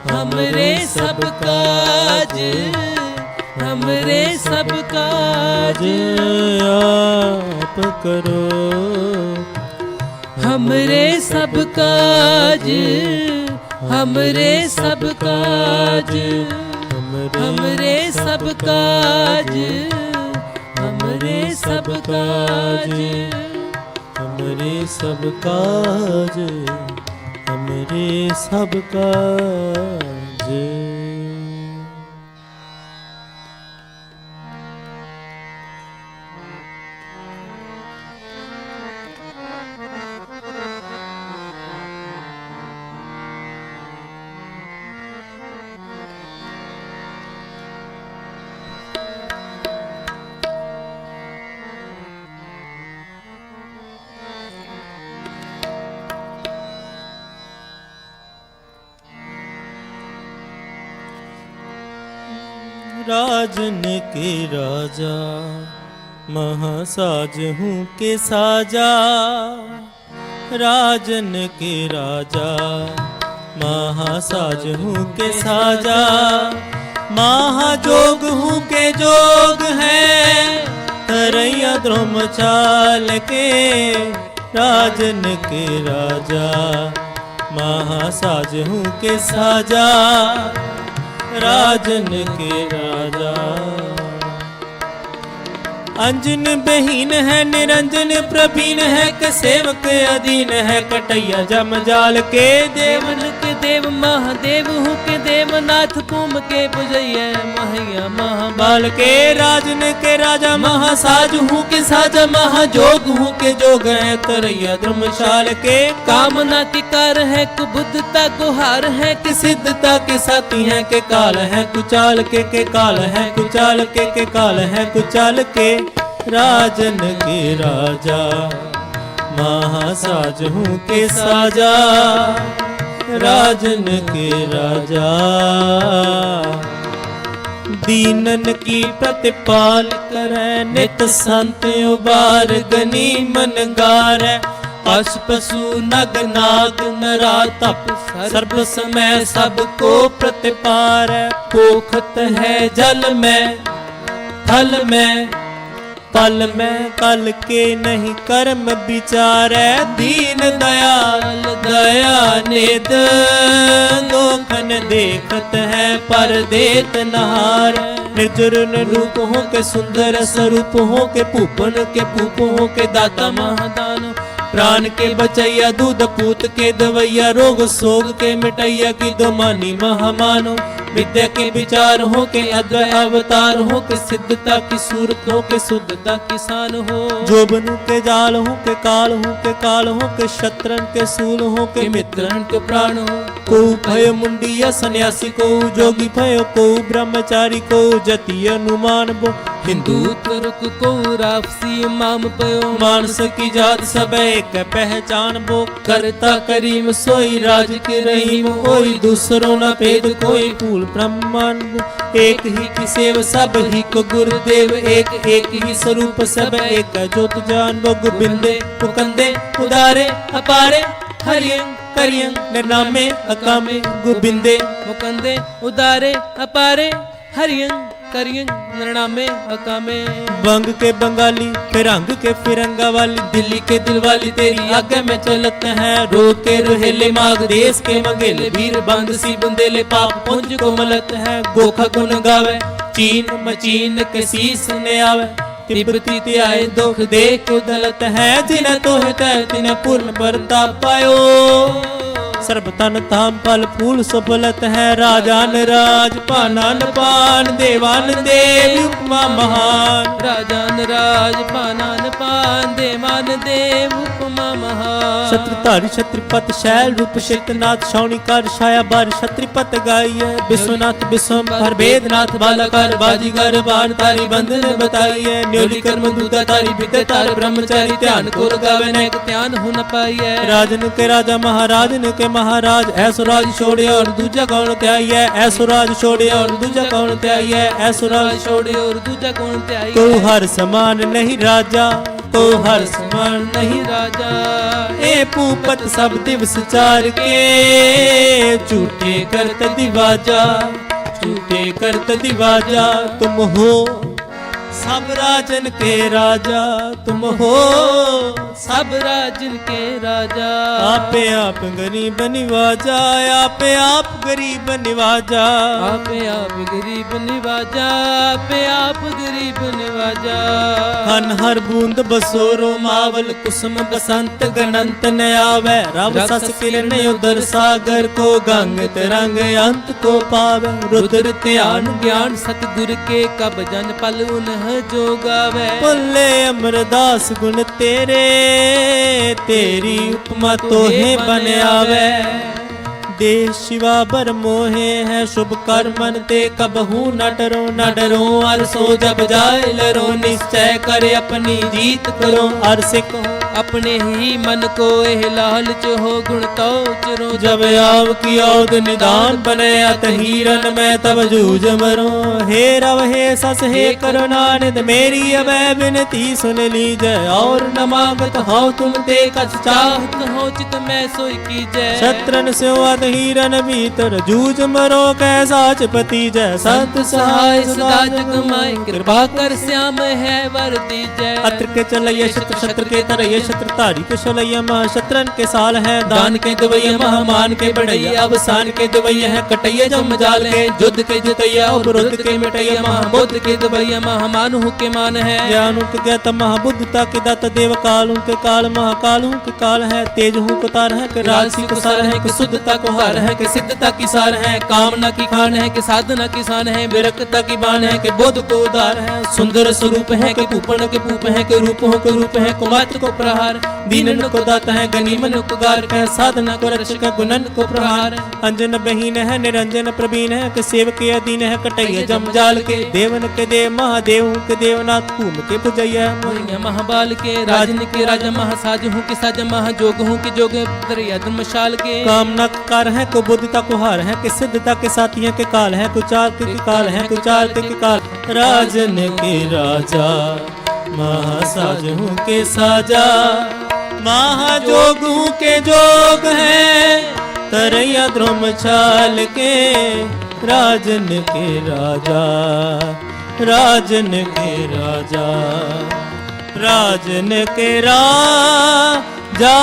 हमरे सब काज हमरे सब काज आप करो हमरे सब काज हमरे सब काज हमरे सब काज हमरे सब काज हमरे सब काज ਮੇਰੇ ਸਭ ਕਾਜ। राजन के राजा, महासाज हूँ के साजा। राजन के राजा, महासाज हूँ के साजा। महाजोग हूँ के जोग है, तरैया द्रोम चाल के। राजन के राजा, महासाज हूँ के साजा। राजन के राजा। अंजन बहीन है, निरंजन प्रवीण है के सेवक अधीन है, कटैया जम जाल के देवन। देव महादेव हूँ के देवनाथ कुम के पुजैया महैया, महाबाल के राजन के राजा, महासाज हूँ के साजा, महाजोग हूँ जोग है तरैया, धर्मशाल के कामना की कार है, कुबुद्धता गुहार है, के सिद्धता के साथी हैं, के काल है, कुचाल के के काल है, कुचाल के के काल है, कुचाल के राजन के राजा, महासाज हूँ के साजा। राजन के राजा। दीनन की प्रतिपाल करे, नित संत उबार गनी मन गारै। पश पशु नग नाग नरा तप सर्व समय सबको प्रतिपार। पोखत है जल में, थल में ਪਲ ਮੈਂ ਪਲ ਕੇ ਨਹੀਂ ਕਰਮ ਵਿਚਾਰੈ। ਦੀਨ ਦਇਆਲ ਦਇਆ ਨਿਤ। ਲੋਕਨ ਦੇਖਤ ਹੈ, ਪਰ ਦੇਤ ਨਹਾਰ। ਨਿਰਜਰਨ ਰੂਪ ਹੋ ਕੇ ਸੁੰਦਰ ਸਰੂਪ ਹੋ ਕੇ ਭੂਪਨ, ਕੇ ਭੂਪ ਹੋ ਕੇ ਦਾਤਾ ਮਹਾਦਾਨ। प्राण के बचैया दूध पूत के दवैया रोग सोग के मिटैया की दो मानी महामानो विद्या के विचार हो के अद्वय अवतार हो के सिद्धता की सूरत हो के शुद्धता किसान हो जोबनु के जाल हो के काल हो के काल हो के शत्रन के सूल हो के मित्रन के प्राण हो को भय मुंडिया सन्यासी को जोगी भयो को ब्रह्मचारी को जति अनुमान बो हिंदू तुर्क को राफसी माम पयो मानस की जात सब एक पहचान बो करता करीम सोई राज के रहीम कोई दूसरो न भेद कोई फूल ब्रह्मांड बो एक ही की सेव सब ही को गुरुदेव एक एक ही स्वरूप सब एक जोत जान बो गोबिंदे मुकंदे उदारे अपारे हरियं ਕਰੀਆਂ ਨਰਨਾਮੇ ਅਕਾਮੇ ਗੋਬਿੰਦੇ ਮੁਕੰਦੇ, ਉਦਾਰੇ ਅਪਾਰੇ, ਹਰੀਆਂ ਕਰੀਆਂ ਨਰਨਾਮੇ ਅਕਾਮੇ। ਬੰਗ ਕੇ ਬੰਗਾਲੀ ਫਿਰੰਗ ਕੇ ਫਿਰੰਗਾ ਵਾਲੀ ਦਿੱਲੀ ਕੇ ਦਿਲਵਾਲੀ, ਤੇਰੀ ਆਗੇ ਮੈਂ ਚਲਤ ਹੈ। ਰੋਕ ਕੇ ਰਹਿਲੇ ਮਾਗ, ਦੇਸ ਕੇ ਮੰਗੇਲੇ ਵੀਰ, ਬੰਦ ਸੀ ਬੰਦੇਲੇ ਪਾਪ, ਪੁੰਜ ਕੋਮਲਤ ਹੈ। ਗੋਖਾ ਗੁਣ ਗਾਵੇ, ਚੀਨ ਮਚੀਨ ਕਸੀਸ ਨੇ ਆਵੇ। ਤਿਬਤੀ ਧਿਆਏ ਦੁਖ ਦੇ ਕੁਦਲਤ ਹੈ ਜਿਨ ਤੋਹ ਤੈ ਤਿਨ ਪੂਰਨ ਵਰਤਾ ਪਾਇਓ। ਸਰਬ ਤਨ ਤਾਮ ਫਲ ਫੂਲ ਸੁਫਲਤ ਹੈ ਰਾਜਾਨ ਰਾਜ ਭਾਨਨ ਪਾਨ ਦੇਵਾਨ ਦੇਵ ਉਪਮਾ ਮਹਾਨ। ਰਾਜਾਨ ਰਾਜ ਭਾਨਨ ਪਾਨ ਦੇਵਾਨ ਦੇਵ ਉਪਮਾ ਮਹਾਨ। ਛਤਰਧਾਰੀ ਛਤਰਪਤ ਸ਼ੈਲ ਰੂਪ ਸ਼ਿਤਨਾਥ ਸ਼ੌਣੀ ਕਰ ਛਾਇਆ ਬਾਰ ਛਤਰਪਤ ਗਾਈਐ। ਬਿਸਵਨਾਥ ਬਿਸਮ ਹਰਬੇਦਨਾਥ ਬਾਲਾ ਕਰ ਬਾਜੀਗਰ ਬਾਣ ਤਾਰੀ ਬੰਦਨ ਬਤਾਈਐ। ਨਿਉਲੀ ਕਰਮ ਦੂਤਾ ਤਾਰੀ ਬਿਤੇ ਤਾਰ ਬ੍ਰਹਮਚਾਰੀ ਧਿਆਨ ਗੁਰ ਗਾਵੇ ਨੈਕ ਧਿਆਨ ਹੁਨ ਪਾਈਐ। ਰਾਜਨ ਕੇ ਰਾਜਾ ਮਹਾਰਾਜਨ ਕੇ महाराज ऐसुराज छोड़े और दूजा कौन त्याई ऐसुराज छोड़े और दूजा कौन त्याई ऐसुराज छोड़े और दूजा कौन त्याई तू तो हर समान नहीं राजा तो हर समान नहीं राजा। ए पूपत सब दिवस चार के, झूठे करत दिवाजा, झूठे करत दिवाजा। तुम हो ਸਭ ਰਾਜਨ ਕੇ ਰਾਜਾ ਤੁਮ ਹੋ। ਸਭ ਰਾਜਨ ਕੇ ਰਾਜਾ। ਆਪੇ ਆਪ ਗਰੀਬ ਨਿਵਾਜਾ ਆਪੇ ਆਪ ਗਰੀਬ ਨਿਵਾਜਾ। ਆਪੇ ਆਪ ਗਰੀਬ ਨਿਵਾਜਾ ਆਪੇ ਆਪ ਗਰੀਬ ਨਿਵਾਜਾ। ਹਨ ਹਰ ਬੂੰਦ ਬਸੋਰੋ ਮਾਵਲ ਕੁਸਮ ਬਸੰਤ ਗਨੰਤ ਨ ਆਵੈ। ਰਵ ਸਸ ਕਿਰਨ ਉਦਰ ਸਾਗਰ ਕੋ ਗੰਗ ਤਰੰਗ ਅੰਤ ਕੋ ਪਾਵੈ। ਰੁਦਰ ਧਿਆਨ ਗਿਆਨ ਸਤਿਗੁਰ ਕੇ ਕਬ ਜਨ ਪਲ ਉਨਹ ਜੋ ਗਾਵੇ ਭੁੱਲੇ ਅਮਰਦਾਸ ਗੁਣ ਤੇਰੇ ਤੇਰੀ ਉਪਮਾ ਤੋਹੇ ਬਨ ਆਵੈ। ਦੇਹ ਸ਼ਿਵਾ ਬਰ ਮੋਹੇ ਹੈ, ਸ਼ੁਭ ਕਰਮਨ ਤੇ ਕਬਹੂ ਨ ਡਰੋ ਨ ਡਰੋ। ਅਰ ਸੋ ਜਬ ਜਾਇ ਲਰੋ, ਨਿਸ਼ਚੈ ਕਰ ਆਪਣੀ ਜੀਤ ਕਰੋ। ਅਰ ਸਿੱਖੋ ਆਪਣੇ ਹੀ ਮਨ ਕੋ ਇਹ ਲਾਲਚ ਹੋ ਗੁਣ ਤਉ ਚਰੋ ਜਬ ਆਵ ਕੀ ਔਦ ਨਿਦਾਨ ਬਨਿਆ ਤਹੀਰਨ ਮੈਂ ਤਬ ਜੂਝ ਮਰੋ हे रव हे सस हे करुणा नित मेरी अब विनती सुन लीजय और न मांगत हो तुम ते कछ चाहत हो चित मैं सोई कीजय शत्रन से अत हीरन भीतर जूझ मरो कैसा चपति जय संत सहाय सदा जग माय कृपा कर श्याम है वर दीजय अत्र के चल यश शत्र के तर यश शत्रधारी तो कुशलैया शत्रन के साल है, दान के दुबैया महामान के बढ़ैया अवसान के दुबैया है, कटैया जम जाल है युद्ध के जितैया उपरुद्ध के मिटैया महाबुद्ध के दुबैया महामान हु के मान है। ज्ञान ज्ञात महाबुद्धता के दाता देव काल के काल महाकाल के काल है, तेज हु को तार है, के राज को सार है, के शुद्धता को हार है, के सिद्धता की सार है, कामना की खान है, के साधना की सान है, विरक्तता की बाण है, के बोध को उदार है, सुंदर स्वरूप है, के कूपण के पूप है, के रूप हो, के रूप है कुमात को प्रहार दीनन को दाता है गनीमन को गार। है साधना को रक्षक गुणन को प्रहार। अंजन बहीन है निरंजन प्रवीण है कि सेवक के अधीन है कटैया जम जाल के। देवन के देव महादेव के देवनाथ भूम के पुजैया मोहिया महाबाल के राजन के राजा महासाज हूँ के साज महाजोग हूँ के जोग दरिया मशाल के। कामना कार है को बुद्धता को हार है कि सिद्धता के साथी है के काल है कुचाल के काल है कुचाल के के काल। राजन के राजा महासाज के साजा, महाजोग के जोग है। तरैया ध्रुम छाल के राजन के राजा, राजन के राजा, राजन के राजा।